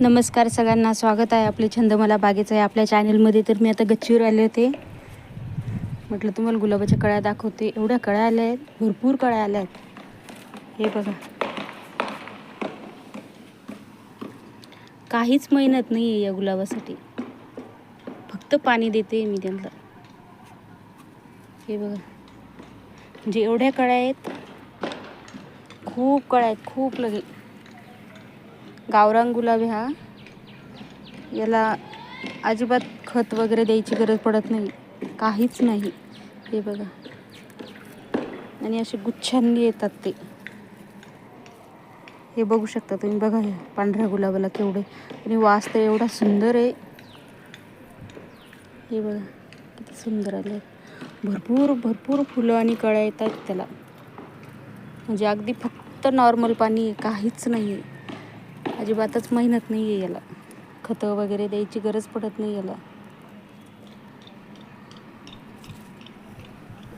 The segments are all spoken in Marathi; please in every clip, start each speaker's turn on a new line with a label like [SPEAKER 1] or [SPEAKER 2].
[SPEAKER 1] नमस्कार सगळ्यांना स्वागत आहे आपले छंद मला बागेचं आहे आपल्या चॅनलमध्ये. तर मी आता गच्चीवर आले होते. म्हटलं तुम्हाला गुलाबाच्या कळ्या दाखवते. एवढ्या कळ्या आल्या आहेत भरपूर कळ्या आल्या आहेत. हे बघा. काहीच मेहनत नाही आहे या गुलाबासाठी. फक्त पाणी देते मी त्यांना. हे बघा. म्हणजे एवढ्या कळ्या आहेत. खूप कळ्या आहेत खूप लगे गावरान गुलाब हा. याला अजिबात खत वगैरे द्यायची गरज पडत नाही. काहीच नाही. हे बघा. आणि असे गुच्छांनी येतात ते. हे बघू शकता तुम्ही. बघा हे पांढऱ्या गुलाबाला केवढे. आणि वास तर एवढा सुंदर आहे. हे बघा. किती सुंदर आले भरपूर भरपूर फुलं आणि कळ्या येतात त्याला. म्हणजे अगदी फक्त नॉर्मल पाणी आहे. काहीच नाही आहे अजिबातच मेहनत नाही आहे याला. खतं वगैरे द्यायची गरज पडत नाही याला.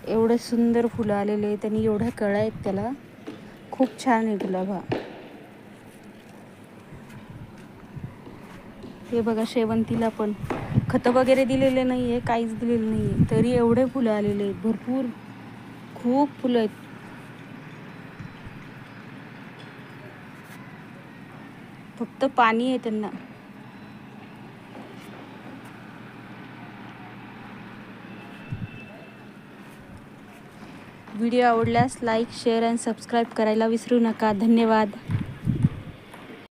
[SPEAKER 1] एवढे सुंदर फुलं आलेले आहेत एवढ्या कळा आहेत त्याला. खूप छान आहे गुलाब हा. हे बघा शेवंतीला पण. खतं वगैरे दिलेले नाही आहे काहीच दिलेलं नाही आहे तरी एवढे फुलं आलेले आहेत. भरपूर खूप फुलं आहेत. फक्त पाणी आहे त्यांना. व्हिडिओ आवडल्यास लाईक शेअर आणि सबस्क्राईब करायला विसरू नका. धन्यवाद.